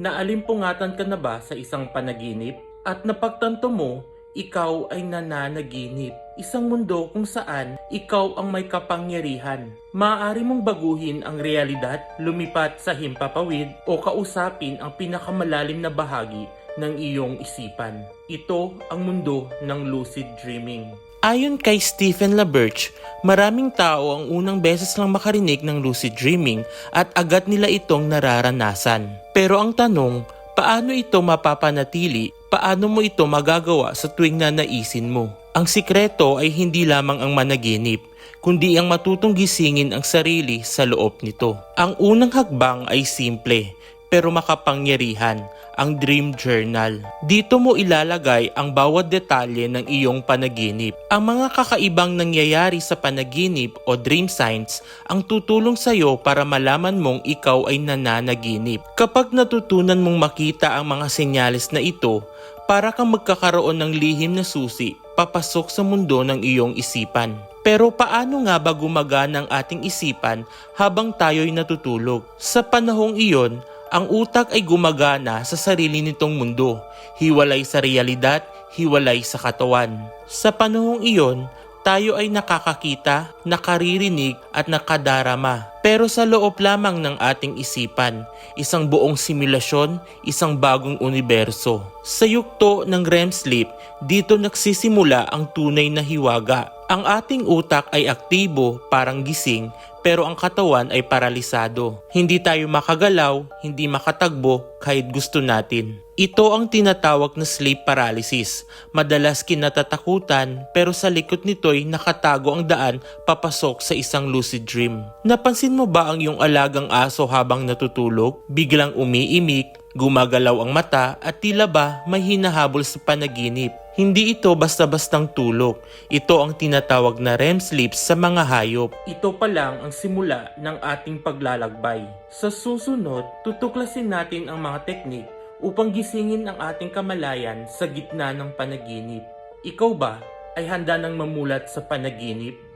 Naalimpungatan ka na ba sa isang panaginip? At napagtanto mo, ikaw ay nananaginip. Isang mundo kung saan ikaw ang may kapangyarihan. Maaari mong baguhin ang realidad, lumipat sa himpapawid o kausapin ang pinakamalalim na bahagi ng iyong isipan. Ito ang mundo ng lucid dreaming. Ayon kay Stephen LaBerge, maraming tao ang unang beses lang makarinig ng lucid dreaming at agad nila itong nararanasan. Pero ang tanong, paano ito mapapanatili? Paano mo ito magagawa sa tuwing nanaisin mo? Ang sikreto ay hindi lamang ang managinip, kundi ang matutong gisingin ang sarili sa loob nito. Ang unang hakbang ay simple, pero makapangyarihan, ang Dream Journal. Dito mo ilalagay ang bawat detalye ng iyong panaginip. Ang mga kakaibang nangyayari sa panaginip o dream signs ang tutulong sa iyo para malaman mong ikaw ay nananaginip. Kapag natutunan mong makita ang mga senyales na ito, para kang magkakaroon ng lihim na susi papasok sa mundo ng iyong isipan. Pero paano nga ba gumagana ang ating isipan habang tayo'y natutulog? Sa panahong iyon, ang utak ay gumagana sa sarili nitong mundo, hiwalay sa realidad, hiwalay sa katawan. Sa panahong iyon, tayo ay nakakakita, nakaririnig at nakadarama. Pero sa loob lamang ng ating isipan, isang buong simulasyon, isang bagong universo. Sa yukto ng REM sleep, dito nagsisimula ang tunay na hiwaga. Ang ating utak ay aktibo, parang gising, pero ang katawan ay paralisado. Hindi tayo makagalaw, hindi makatagbo kahit gusto natin. Ito ang tinatawag na sleep paralysis. Madalas kinatatakutan pero sa likod nito'y nakatago ang daan papasok sa isang lucid dream. Napansin mo ba ang iyong alagang aso habang natutulog? Biglang umiimik, gumagalaw ang mata at tila ba may hinahabol sa panaginip. Hindi ito basta-bastang tulog. Ito ang tinatawag na REM sleep sa mga hayop. Ito pa lang ang simula ng ating paglalakbay. Sa susunod, tutuklasin natin ang mga teknik upang gisingin ang ating kamalayan sa gitna ng panaginip. Ikaw ba ay handa nang mamulat sa panaginip?